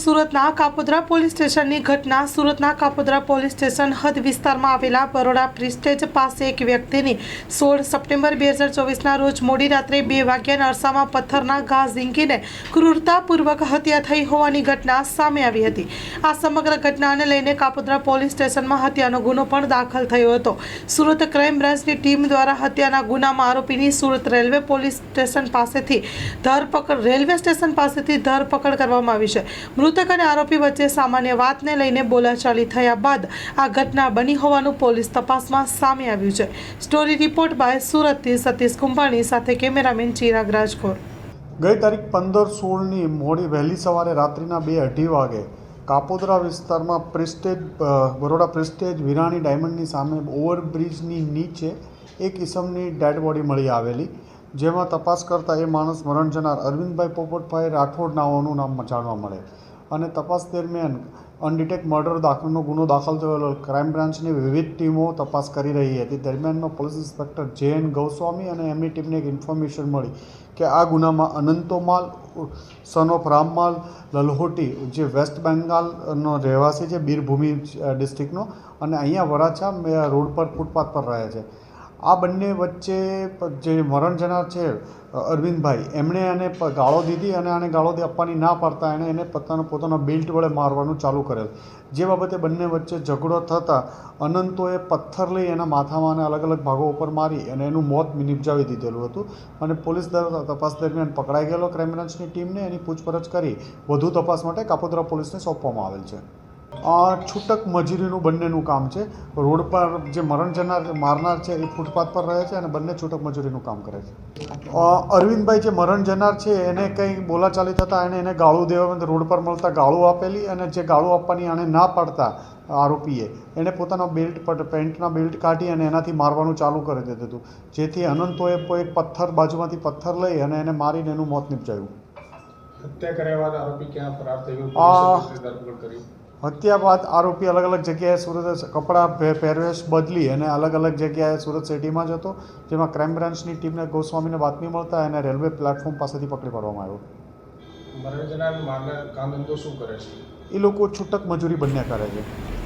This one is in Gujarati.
સુરતના કાપોદ્રા પોલીસ સ્ટેશનની ઘટના. સુરતના કાપોદ્રા પોલીસ સ્ટેશન હદ વિસ્તારમાં આવેલા બરોડા પ્રિસ્ટેજ પાસે એક વ્યક્તિની સોળ સપ્ટેમ્બર બે હજાર ચોવીસના રોજ મોડી રાત્રે બે વાગ્યાના અરસામાં પથ્થરના ઘા ઝીંકીને ક્રૂરતાપૂર્વક હત્યા થઈ હોવાની ઘટના સામે આવી હતી. આ સમગ્ર ઘટનાને લઈને કાપોદ્રા પોલીસ સ્ટેશનમાં હત્યાનો ગુનો પણ દાખલ થયો હતો. સુરત ક્રાઇમ બ્રાન્ચની ટીમ દ્વારા હત્યાના ગુનામાં આરોપીની સુરત રેલવે પોલીસ સ્ટેશન પાસેથી ધરપકડ, રેલવે સ્ટેશન પાસેથી ધરપકડ કરવામાં આવી છે. મૃતક અને આરોપી વચ્ચે સામાન્ય વાતને લઈને બોલાચાલી થયા બાદ આ ઘટના બની હોવાનું પોલીસ તપાસમાં સામે આવ્યું છે. સ્ટોરી રિપોર્ટ બાય સુરતથી સતીશ કુંભાણી સાથે કેમેરામેન ચિરાગ રાજકોર. ગઈ તારીખ પંદર સોળની મોડી વહેલી સવારે રાત્રિના બે અઢી વાગે કાપોદરા વિસ્તારમાં પ્રિસ્ટેજ બરોડા પ્રિસ્ટેજ વિરાણી ડાયમંડની સામે ઓવરબ્રિજની નીચે એક ઇસમની ડેડ બોડી મળી આવેલી, જેમાં તપાસ કરતાં એ માણસ મરણ જનાર અરવિંદભાઈ પોપટભાઈ રાઠોડ નાઓનું નામ જાણવા મળે. અને તપાસ દરમિયાન અનડિટેક મર્ડર દાખલનો ગુનો દાખલ થયેલો ક્રાઇમ બ્રાન્ચની વિવિધ ટીમો તપાસ કરી રહી હતી. દરમિયાનમાં police inspector J N Goswami અને એમની ટીમને એક ઇન્ફોર્મેશન મળી કે આ ગુનામાં અનંતોમાલ, સન ઓફ રામમાલ, લલહોટી, જે વેસ્ટ બેંગાલનો રહેવાસી છે, બીરભૂમિ ડિસ્ટ્રિક્ટનો અને અહીંયા વરાછા રોડ પર, ફૂટપાથ પર રહે છે. આ બંને વચ્ચે જે મરણ જનાર છે અરવિંદભાઈ, એમણે એને ગાળો દીધી અને આને ગાળો આપવાની ના પાડતા એણે એને પોતાનો પોતાનો બેલ્ટ વડે મારવાનું ચાલુ કરેલ. જે બાબતે બંને વચ્ચે ઝઘડો થતાં અનંતોએ પથ્થર લઈ એના માથામાં અને અલગ અલગ ભાગો ઉપર મારી અને એનું મોત નિપજાવી દીધેલું હતું અને પોલીસ દ્વારા તપાસ દરમિયાન પકડાઈ ગયેલો ક્રાઇમ બ્રાન્ચની ટીમને એની પૂછપરછ કરી વધુ તપાસ માટે કાપોદ્રા પોલીસને સોંપવામાં આવેલ છે. આ છૂટક મજૂરીનું બંનેનું કામ છે. રોડ પર જે મરણ જનાર મારનાર છે એ ફૂટપાથ પર રહે છે અને બંને છૂટક મજૂરીનું કામ કરે છે. અરવિંદભાઈ જે મરણ જનાર છે એને કંઈ બોલાચાલી થતાં એને એને ગાળું દેવા રોડ પર મળતા ગાળું આપેલી અને જે ગાળું આપવાની આને ના પાડતા આરોપીએ એણે પોતાનો બેલ્ટ પર પેન્ટના બેલ્ટ કાઢી અને એનાથી મારવાનું ચાલુ કરી દીધું હતું. જેથી અનંતોએ એક પથ્થર બાજુમાંથી પથ્થર લઈ અને એને મારીને એનું મોત નિપજાયું. હત્યા કર્યા બાદ આરોપી ક્યાં ફરાર થઈ ગયો હત્યા બાદ આરોપી અલગ અલગ જગ્યાએ સુરત કપડાં પહેરવેશ બદલી અને અલગ અલગ જગ્યાએ સુરત સિટીમાં જ હતો જેમાં ક્રાઇમ બ્રાન્ચની ટીમને ગોસ્વામીને બાતમી મળતા એને રેલવે પ્લેટફોર્મ પાસેથી પકડી પાડવામાં આવ્યો. શું કરે છે? એ લોકો છૂટક મજૂરી બંને કરે છે.